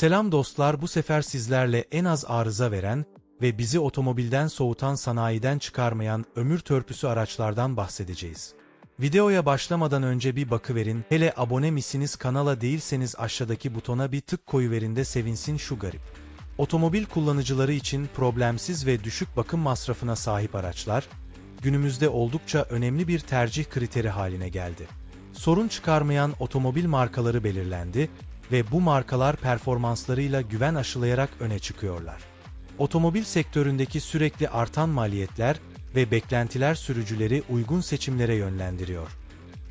Selam dostlar bu sefer sizlerle en az arıza veren ve bizi otomobilden soğutan sanayiden çıkarmayan ömür törpüsü araçlardan bahsedeceğiz. Videoya başlamadan önce bir bakıverin, hele abone misiniz kanala değilseniz aşağıdaki butona bir tık koyuverin de sevinsin şu garip. Otomobil kullanıcıları için problemsiz ve düşük bakım masrafına sahip araçlar, günümüzde oldukça önemli bir tercih kriteri haline geldi. Sorun çıkarmayan otomobil markaları belirlendi ve bu markalar performanslarıyla güven aşılayarak öne çıkıyorlar. Otomobil sektöründeki sürekli artan maliyetler ve beklentiler sürücüleri uygun seçimlere yönlendiriyor.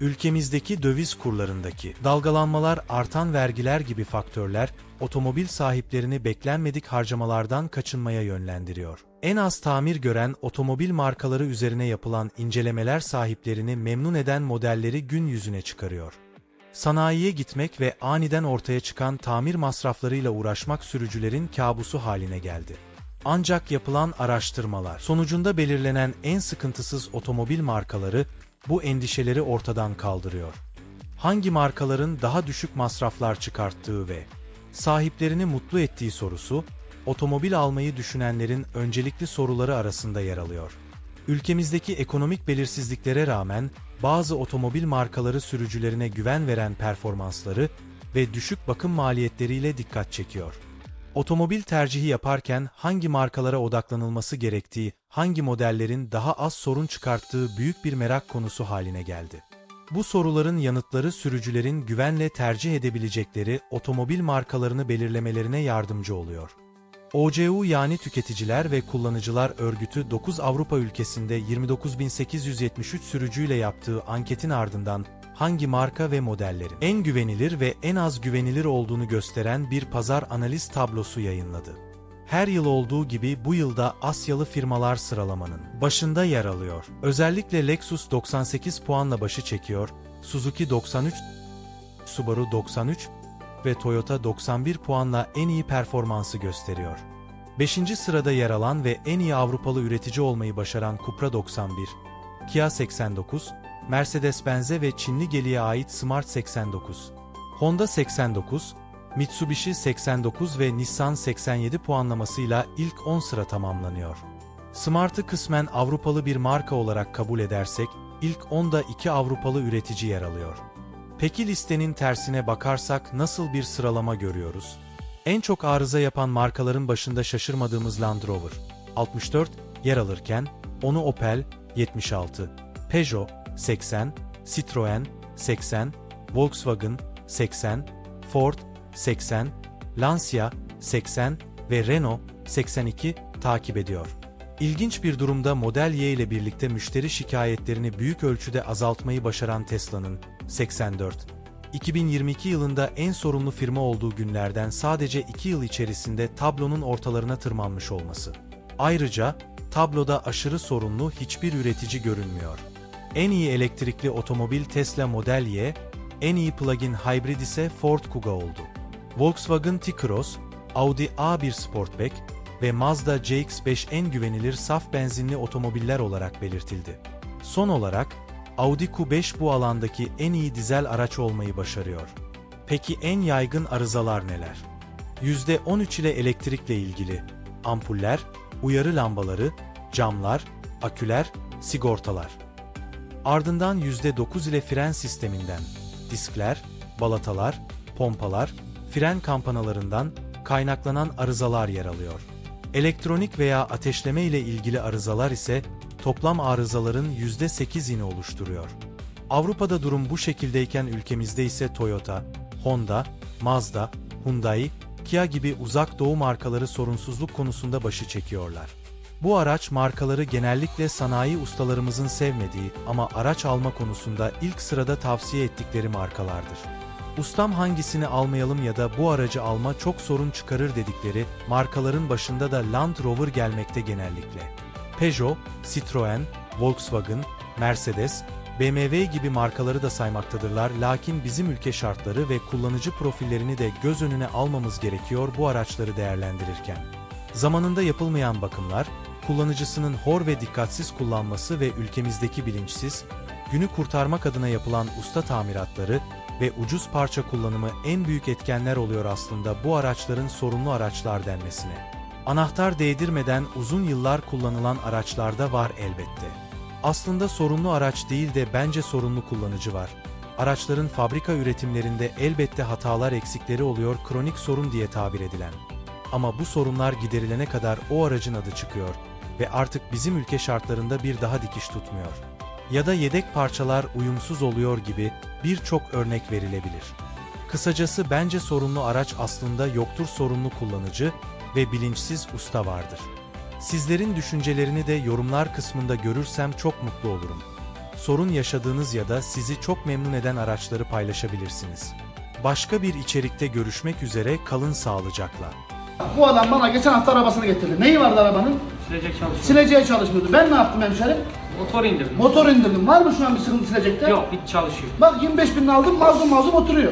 Ülkemizdeki döviz kurlarındaki dalgalanmalar, artan vergiler gibi faktörler otomobil sahiplerini beklenmedik harcamalardan kaçınmaya yönlendiriyor. En az tamir gören otomobil markaları üzerine yapılan incelemeler sahiplerini memnun eden modelleri gün yüzüne çıkarıyor. Sanayiye gitmek ve aniden ortaya çıkan tamir masraflarıyla uğraşmak sürücülerin kabusu haline geldi. Ancak yapılan araştırmalar sonucunda belirlenen en sıkıntısız otomobil markaları bu endişeleri ortadan kaldırıyor. Hangi markaların daha düşük masraflar çıkarttığı ve sahiplerini mutlu ettiği sorusu, otomobil almayı düşünenlerin öncelikli soruları arasında yer alıyor. Ülkemizdeki ekonomik belirsizliklere rağmen bazı otomobil markaları sürücülerine güven veren performansları ve düşük bakım maliyetleriyle dikkat çekiyor. Otomobil tercihi yaparken hangi markalara odaklanılması gerektiği, hangi modellerin daha az sorun çıkarttığı büyük bir merak konusu haline geldi. Bu soruların yanıtları sürücülerin güvenle tercih edebilecekleri otomobil markalarını belirlemelerine yardımcı oluyor. OCU yani Tüketiciler ve Kullanıcılar Örgütü 9 Avrupa ülkesinde 29.873 sürücüyle yaptığı anketin ardından hangi marka ve modellerin en güvenilir ve en az güvenilir olduğunu gösteren bir pazar analiz tablosu yayınladı. Her yıl olduğu gibi bu yılda Asyalı firmalar sıralamanın başında yer alıyor. Özellikle Lexus 98 puanla başı çekiyor, Suzuki 93, Subaru 93 ve Toyota 91 puanla en iyi performansı gösteriyor. 5. sırada yer alan ve en iyi Avrupalı üretici olmayı başaran Cupra 91, Kia 89, Mercedes-Benz'e ve Çinli Geely'e ait Smart 89, Honda 89, Mitsubishi 89 ve Nissan 87 puanlamasıyla ilk 10 sıra tamamlanıyor. Smart'ı kısmen Avrupalı bir marka olarak kabul edersek, ilk 10'da iki Avrupalı üretici yer alıyor. Peki listenin tersine bakarsak nasıl bir sıralama görüyoruz? En çok arıza yapan markaların başında şaşırmadığımız Land Rover 64 yer alırken, onu Opel 76, Peugeot 80, Citroen 80, Volkswagen 80, Ford 80, Lancia 80 ve Renault 82 takip ediyor. İlginç bir durumda Model Y ile birlikte müşteri şikayetlerini büyük ölçüde azaltmayı başaran Tesla'nın 84, 2022 yılında en sorumlu firma olduğu günlerden sadece 2 yıl içerisinde tablonun ortalarına tırmanmış olması. Ayrıca tabloda aşırı sorunlu hiçbir üretici görünmüyor. En iyi elektrikli otomobil Tesla Model Y, en iyi plug-in hybrid ise Ford Kuga oldu. Volkswagen T-Cross, Audi A1 Sportback ve Mazda CX-5 en güvenilir saf benzinli otomobiller olarak belirtildi. Son olarak, Audi Q5 bu alandaki en iyi dizel araç olmayı başarıyor. Peki en yaygın arızalar neler? %13 ile elektrikle ilgili ampuller, uyarı lambaları, camlar, aküler, sigortalar. Ardından %9 ile fren sisteminden diskler, balatalar, pompalar, fren kampanalarından kaynaklanan arızalar yer alıyor. Elektronik veya ateşleme ile ilgili arızalar ise toplam arızaların %8'ini oluşturuyor. Avrupa'da durum bu şekildeyken ülkemizde ise Toyota, Honda, Mazda, Hyundai, Kia gibi uzak doğu markaları sorunsuzluk konusunda başı çekiyorlar. Bu araç markaları genellikle sanayi ustalarımızın sevmediği ama araç alma konusunda ilk sırada tavsiye ettikleri markalardır. Ustam hangisini almayalım ya da bu aracı alma çok sorun çıkarır dedikleri markaların başında da Land Rover gelmekte genellikle. Peugeot, Citroen, Volkswagen, Mercedes, BMW gibi markaları da saymaktadırlar lakin bizim ülke şartları ve kullanıcı profillerini de göz önüne almamız gerekiyor bu araçları değerlendirirken. Zamanında yapılmayan bakımlar, kullanıcısının hor ve dikkatsiz kullanması ve ülkemizdeki bilinçsiz, günü kurtarmak adına yapılan usta tamiratları, ve ucuz parça kullanımı en büyük etkenler oluyor aslında bu araçların sorunlu araçlar denmesine. Anahtar değdirmeden uzun yıllar kullanılan araçlarda var elbette. Aslında sorunlu araç değil de bence sorunlu kullanıcı var. Araçların fabrika üretimlerinde elbette hatalar eksikleri oluyor kronik sorun diye tabir edilen. Ama bu sorunlar giderilene kadar o aracın adı çıkıyor ve artık bizim ülke şartlarında bir daha dikiş tutmuyor. Ya da yedek parçalar uyumsuz oluyor gibi birçok örnek verilebilir. Kısacası bence sorunlu araç aslında yoktur sorunlu kullanıcı ve bilinçsiz usta vardır. Sizlerin düşüncelerini de yorumlar kısmında görürsem çok mutlu olurum. Sorun yaşadığınız ya da sizi çok memnun eden araçları paylaşabilirsiniz. Başka bir içerikte görüşmek üzere kalın sağlıcakla. Bu adam bana geçen hafta arabasını getirdi. Neyi vardı arabanın? Silecek çalışıyor. Sileceği çalışmıyordu. Ben ne yaptım hemşerim? Motor indirdim. Motor indirdim. Var mı şu an bir sıkıntı silecekte? Yok hiç çalışıyor. Bak 25 bin aldım mazlum mazlum oturuyor.